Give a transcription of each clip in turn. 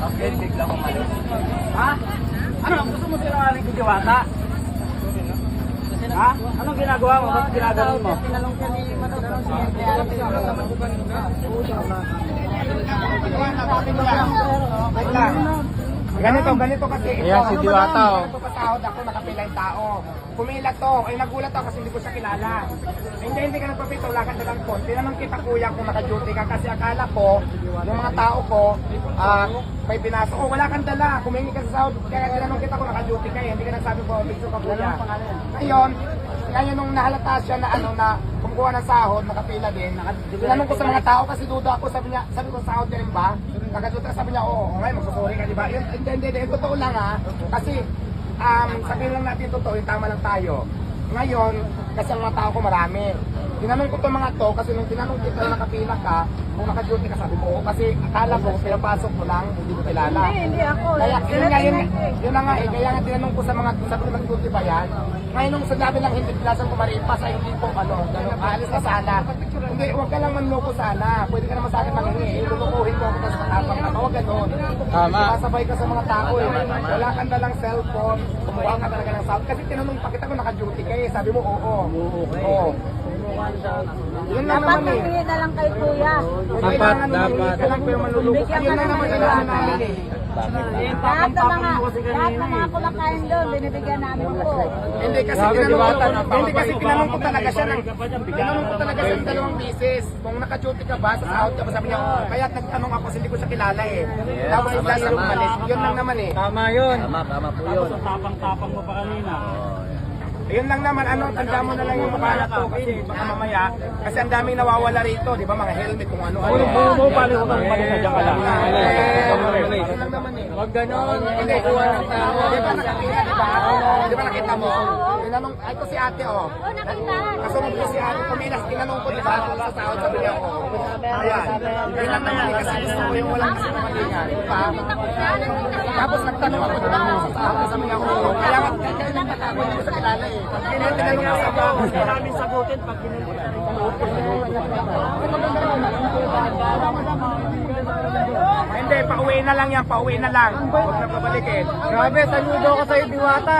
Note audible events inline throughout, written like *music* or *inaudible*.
Okay, biglang umalis. Ha? Ano? Gusto mo sinungaling si Diwata? Ha? Anong ginagawa mo? Ba't ginagawa mo? Tinanong siya ni Matutunan siya. Kaya alam siya Wait lang. Ganito, ganito kasi ito. Ayan, si Ano ba Diwata, oh. Ganito pasahod ako, nakapila yung tao. Pumila to. Ay, nagulat ako kasi hindi ko siya kilala. Hindi, hindi ka nagpapito, wala ka dalang phone. Tinanong kita kuya kung naka-duty ka kasi akala ko, yung mga tao ko, ah, may pinasok. Oh, wala kang dala. Kumingi ka sa sahod. Kaya tinanong kita kung naka-duty ka eh. Hindi ka nagsabi ko, picture ka kuya. Ngayon, ngayon nung nahalata siya na ano na kumukuha ng sahod, nakapila din. Tinanong ko sa mga tao kasi duda ako, sabi niya, sabi ko sahod rin ba? Nakaduta sabi niya, oo, ngayon magsusuri ka, di ba? Yun, hindi, hindi, hindi, totoo lang ha. Kasi, um, sabihin lang natin totoo, yung tama lang tayo. Ngayon, kasi ang mga tao ko marami. Tinanong ko itong mga to, kasi nung tinanong kita na nakapila ka, kung naka-duty ka, sabi ko, oo, kasi akala ko, pinapasok ko lang, hindi ko kilala. Hindi, hindi ako. Kaya, yun nga, yun, ko eh. yun na nga eh, kaya nga tinanong ko sa mga, sabi ko nag-duty ba yan? Ngayon nung sinabi lang hindi pilasan ko maripas ay hindi po ano, gano'n, aalis na sana. Hindi, huwag ka lang manloko sana. Pwede ka naman sa akin mangingi. Eh, lulukuhin mo ako tapos matapang ka. Huwag gano'n. Tama. Sasabay ka sa mga tao eh. Wala kang dalang cellphone. Kumuha ka talaga ng sound. Kasi tinanong pa kita kung naka-duty ka eh. Sabi mo, oo. Oo. Yun lang Dapat naman eh. nangingi na lang kay kuya. Kailangan mangingi ka lang pero. Bigyan Yun ka lang naman naman ng kailangan namin eh. Lahat ng mga, lahat ng mga kumakain doon, binibigyan namin po. Hindi kasi tinanong ko, hindi kasi tinanong ko talaga siya ng tinanong ko talaga siya ng dalawang beses. Kung naka-duty ka ba, sa sahod ka ba, sabi niya, oo. Kaya nagtanong ako, kasi hindi ko siya kilala eh. Tapos bigla siya umalis. Yun lang naman eh. Tama yun. Tama, tama po yun. Tapos ang tapang-tapang mo pa kanina. Yun lang naman, ano, tanda mo na lang yung mukha na to kasi baka mamaya, kasi ang daming nawawala rito, di ba, mga helmet kung ano-ano. Ano mo mo pala kung balik na dyan ka lang. Eh, yun lang naman eh. Huwag ganon. Hindi, kuha ng tao. Di ba nakakita, di ba? Di ba nakita mo? Tinanong, ay ito si ate oh. Oo, nakita. Kasunod ko si ate, pumilas, tinanong ko di ba sa sahod, sabi niya ako. Ayan. Yun lang naman eh, kasi gusto ko yung walang ba? Tapos nagtanong ako, kung sa sahod, sabi niya ako. Kaya nga, nga ko sa kilala eh. Kaya tinanong ko sa sahod. Maraming sagutin pag kinita Hindi, pauwi na lang yan, pauwi na lang. Huwag na pabalikin. Grabe, saludo ko sa'yo, Diwata.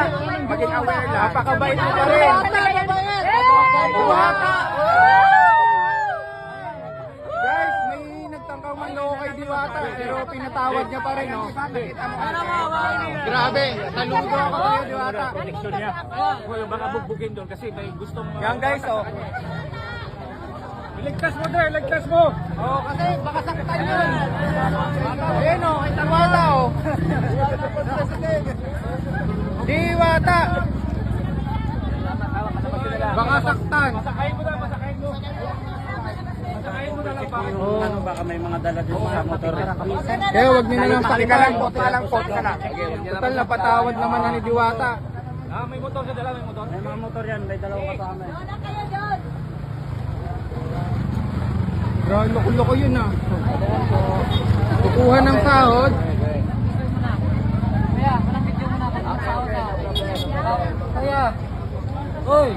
Maging aware lang. Napakabait mo pa rin. Diwata! Guys, manloko kay Diwata, pero pinatawad niya pa rin, no? Grabe, saludo ako sa'yo, Diwata. connection niya. Well, baka bugbugin doon kasi may gusto mo. Yan guys, oh. Iligtas mo there, iligtas mo. Oh, kasi baka saktan yun. Ayun, oh, kay Diwata, oh. *laughs* Diwata! Baka saktan. Masakayin mo na, masakayin mo. Masakayin mo na lang ba? Ano baka may mga dala din sa motor. Kaya wag niyo na lang Pati ka lang, pakitaan. pati ka lang, ka niyo na Total, napatawad naman na ni Diwata. Ah, may motor sa dala, may motor. May mga motor yan, may dalawa kasama. Wala kayo doon. Bro, loko-loko yun ah. Kukuha ng sahod. Kaya, Oy,